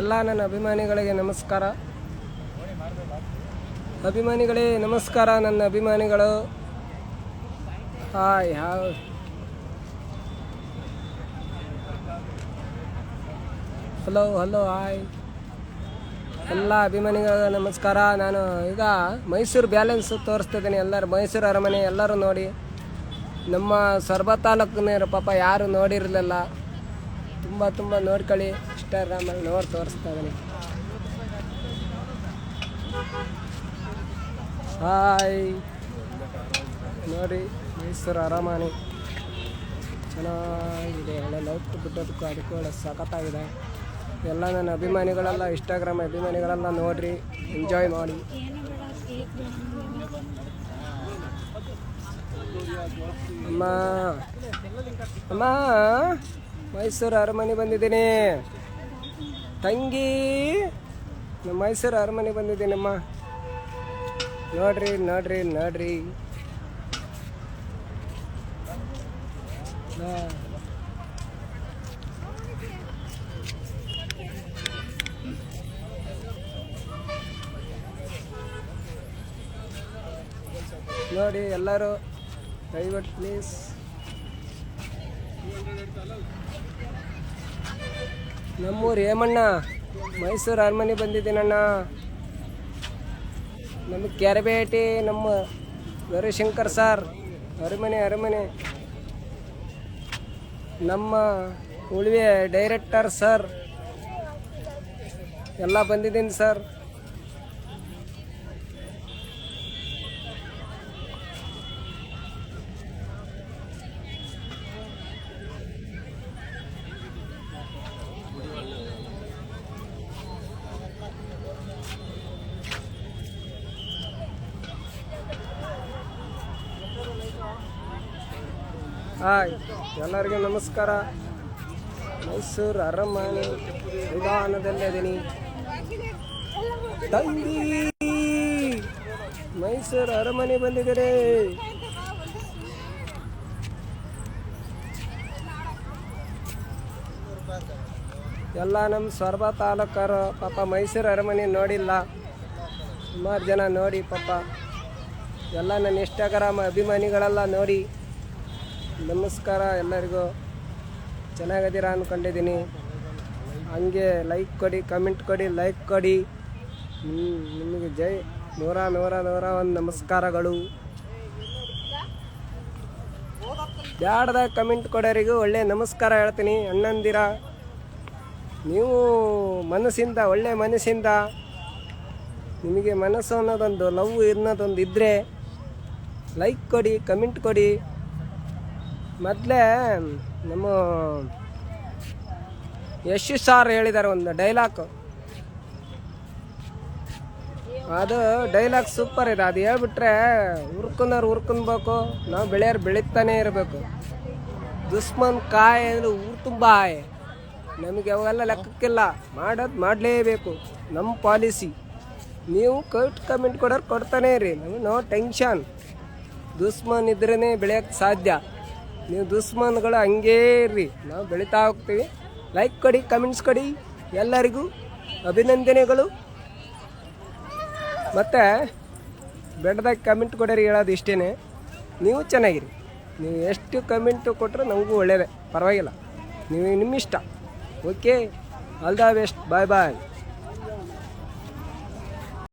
ಎಲ್ಲ ನನ್ನ ಅಭಿಮಾನಿಗಳಿಗೆ ನಮಸ್ಕಾರ. ಅಭಿಮಾನಿಗಳೇ, ನಮಸ್ಕಾರ ನನ್ನ ಅಭಿಮಾನಿಗಳು. Hi how hello hello hi ಎಲ್ಲ ಅಭಿಮಾನಿಗಳಿಗೆ ನಮಸ್ಕಾರ. ನಾನು ಈಗ ಮೈಸೂರು ಬ್ಯಾಲೆನ್ಸ್ ತೋರಿಸ್ತಿದ್ದೀನಿ ಎಲ್ಲರೂ ಮೈಸೂರು ಅರಮನೆ, ಎಲ್ಲರೂ ನೋಡಿ. ನಮ್ಮ ಸರ್ಬ ತಾಲೂಕಿನ ಪಾಪ ಯಾರು ನೋಡಿರಲಿಲ್ಲ. ತುಂಬ ತುಂಬ ನೋಡ್ಕೊಳ್ಳಿ. ಇನ್ಸ್ಟಾಗ್ರಾಮಲ್ಲಿ ನೋಡಿ ತೋರಿಸ್ತಾ ಇದ್ದೀನಿ ಹಾಯ್. ನೋಡಿ, ಮೈಸೂರು ಅರಮನೆ. ಚೆನ್ನಾಗಿದೆ, ಒಳ್ಳೆ ಲೈಟ್ ಬಿಟ್ಟೋದಕ್ಕೂ ಅದಕ್ಕೂ ಒಳ್ಳೆ ಸಖತ್ತಾಗಿದೆ. ಎಲ್ಲ ನನ್ನ ಅಭಿಮಾನಿಗಳೆಲ್ಲ ಇನ್ಸ್ಟಾಗ್ರಾಮ್ ಅಭಿಮಾನಿಗಳೆಲ್ಲ ನೋಡಿರಿ ಎಂಜಾಯ್ ಮಾಡಿ. ಅಮ್ಮ ಅಮ್ಮ, ಮೈಸೂರು ಅರಮನೆ ಬಂದಿದ್ದೀನಿ. ತಂಗಿ ನಮ್ಮ ಮೈಸೂರು ಅರಮನೆ ಬಂದಿದ್ದೀನಮ್ಮ. ನೋಡ್ರಿ ನೋಡ್ರಿ ನೋಡ್ರಿ. ನೋಡಿ ಎಲ್ಲರೂ ದಯವಿಟ್ಟು ಪ್ಲೀಸ್ ನಮ್ಮೂರು ಹೇಮಣ್ಣ, ಮೈಸೂರು ಅರಮನೆ ಬಂದಿದ್ದೀನಣ್ಣ. ನಮ್ಮ ಕೆರೆಬೇಟಿ, ನಮ್ಮ ಗೌರಿಶಂಕರ್ ಸರ್, ಅರಮನೆ ಅರಮನೆ. ನಮ್ಮ ಉಳಿವೆ ಡೈರೆಕ್ಟರ್ ಸರ್, ಎಲ್ಲ ಬಂದಿದ್ದೀನಿ ಸರ್. ಹಾಯ್. ಎಲ್ಲರಿಗೂ ನಮಸ್ಕಾರ. ಮೈಸೂರು ಅರಮನೆ ವಿಧಾನದಲ್ಲಿದ್ದೀನಿ ತಂಗಿ! ಮೈಸೂರು ಅರಮನೆ ಬಂದಿದ್ದಾರೆ. ಎಲ್ಲ ನಮ್ಮ ಸೊರಬ ತಾಲೂಕರು ಪಾಪ ಮೈಸೂರು ಅರಮನೆ ನೋಡಿಲ್ಲ. ಸುಮಾರು ಜನ ನೋಡಿ ಪಾಪ. ಎಲ್ಲ ನನ್ನ ಇನ್ಸ್ಟಾಗ್ರಾಮ್ ಅಭಿಮಾನಿಗಳೆಲ್ಲ ನೋಡಿ. ನಮಸ್ಕಾರ ಎಲ್ಲರಿಗೂ. ಚೆನ್ನಾಗಿದ್ದೀರಾ ಅಂದ್ಕೊಂಡಿದ್ದೀನಿ ಹಂಗೆ ಲೈಕ್ ಕೊಡಿ ಕಮೆಂಟ್ ಕೊಡಿ ಲೈಕ್ ಕೊಡಿ. ನಿಮಗೆ ಜೈ ನೂರ ನೂರ ನೂರ ಒಂದು ನಮಸ್ಕಾರಗಳು. ಬ್ಯಾಡ್ದಾಗ ಕಮೆಂಟ್ ಕೊಡೋರಿಗೂ ಒಳ್ಳೆ ನಮಸ್ಕಾರ ಹೇಳ್ತೀನಿ, ಅಣ್ಣಂದಿರ. ನೀವು ಮನಸ್ಸಿಂದ, ಒಳ್ಳೆ ಮನಸ್ಸಿಂದ, ನಿಮಗೆ ಮನಸ್ಸು ಅನ್ನೋದೊಂದು, ಲವ್ ಇನ್ನೋದೊಂದು ಇದ್ದರೆ ಲೈಕ್ ಕೊಡಿ ಕಮೆಂಟ್ ಕೊಡಿ. ಮೊದಲೇ ನಮ್ಮ ಯಶು ಸಾರ್ ಹೇಳಿದ್ದಾರೆ ಒಂದು ಡೈಲಾಗ್ ಅದು ಡೈಲಾಗ್ ಸೂಪರ್ ಇದೆ. ಅದು ಹೇಳ್ಬಿಟ್ರೆ ಹುರ್ಕೊಂಡವ್ರು ಹುರ್ಕೊಂಬೇಕು ನಾವು ಬೆಳೆಯೋರು ಬೆಳೀತಾನೆ ಇರಬೇಕು. ದುಶ್ಮನ್ ಕಾಯಿ ಅಂದ್ರೆ ಊರು ತುಂಬ ಆಯ್ ನಮಗೆ ಅವೆಲ್ಲ ಲೆಕ್ಕಕ್ಕಿಲ್ಲ. ಮಾಡೋದು ಮಾಡಲೇಬೇಕು. ನಮ್ಮ ಪಾಲಿಸಿ ನೀವು ಕಟ್ ಕಮೆಂಟ್ ಕೊಡೋರು ಕೊಡ್ತಾನೆ ಇರಿ. ನಮ್ಗೆ ನೋ ಟೆನ್ಷನ್ ದುಶ್ಮನ್ ಇದ್ರೇ ಬೆಳೆಯೋಕ್ಕೆ ಸಾಧ್ಯ. ನೀವು ದುಶ್ಮನ್ಗಳು ಹಂಗೇ ಇರ್ರಿ. ನಾವು ಬೆಳೀತಾ ಹೋಗ್ತೀವಿ. ಲೈಕ್ ಕೊಡಿ ಕಮೆಂಟ್ಸ್ ಕೊಡಿ. ಎಲ್ಲರಿಗೂ ಅಭಿನಂದನೆಗಳು. ಮತ್ತು ಬೆಟ್ಟದಾಗ ಕಮೆಂಟ್ ಕೊಡೋರಿ ಹೇಳೋದು ಇಷ್ಟೇ ನೀವು ಚೆನ್ನಾಗಿರಿ. ನೀವು ಎಷ್ಟು ಕಮೆಂಟು ಕೊಟ್ಟರು ನಮಗೂ ಒಳ್ಳೆಯದೇ ಪರವಾಗಿಲ್ಲ. ನೀವು ನಿಮ್ಮ ಇಷ್ಟ okay all the best bye bye